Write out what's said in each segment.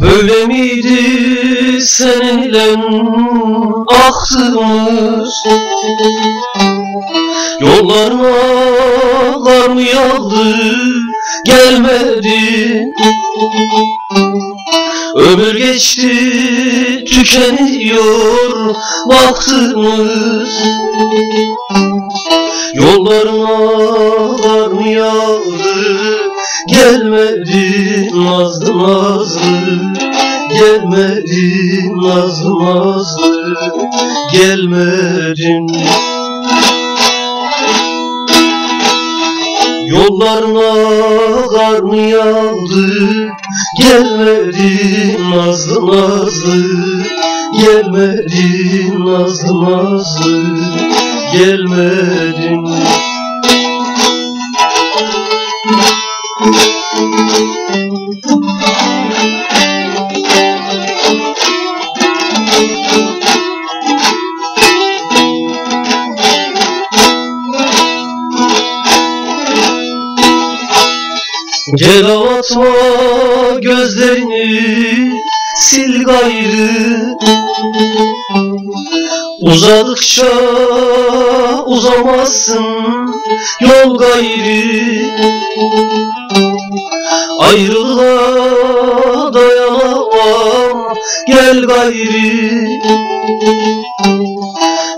Böyle miydi seninle aklımız? Yollarına kar mı yağdı gelmedin Ömür geçti tükeniyor vaktimiz Yollarına kar mı yağdı Gelmedi nazlı nazlı. Gelmedi nazlı nazlı Gelmedin. Yollarına kar mı yağdı Gelmedi nazlı nazlı Gelmedi nazlı nazlı Gelmedin Gel atma gözlerini sil gayrı. Uzadıkça uzamazsın yol gayrı. Ayrılığa dayanamam gel gayrı.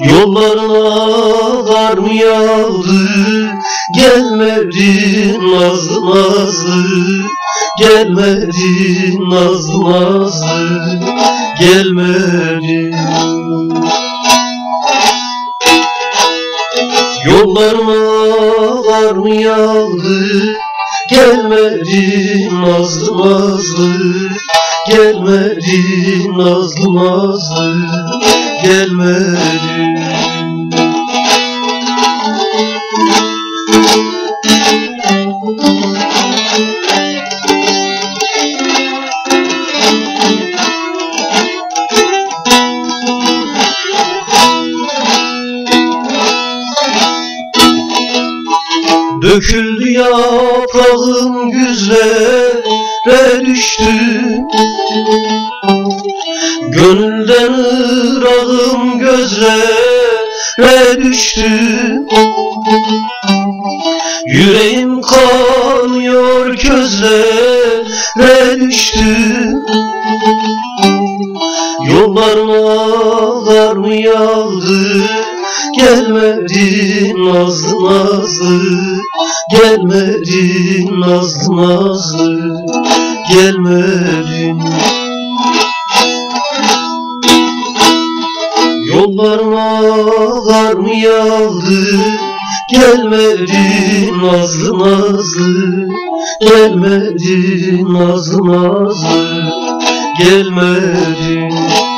Yollarına kar mı yağdı Gelmedi nazlı nazlı Gelmedi nazlı nazlı Gelmedi Yollarıma kar mı yağdı Gelmedi nazlı nazlı Gelmedi nazlı nazlı Gelmedi Döküldü yaprağım güzlere düştü. Gönülden ırağım gözlere düştü. Yüreğim kanıyor közlere düştü. Yollarına kar mı yağdı Gelmedi nazlı nazlı Gelmedi nazlı nazlı Gelmedin Yollarına kar mı yağdı. Gelmedi nazlı nazlı Gelmedi nazlı nazlı Gelmedin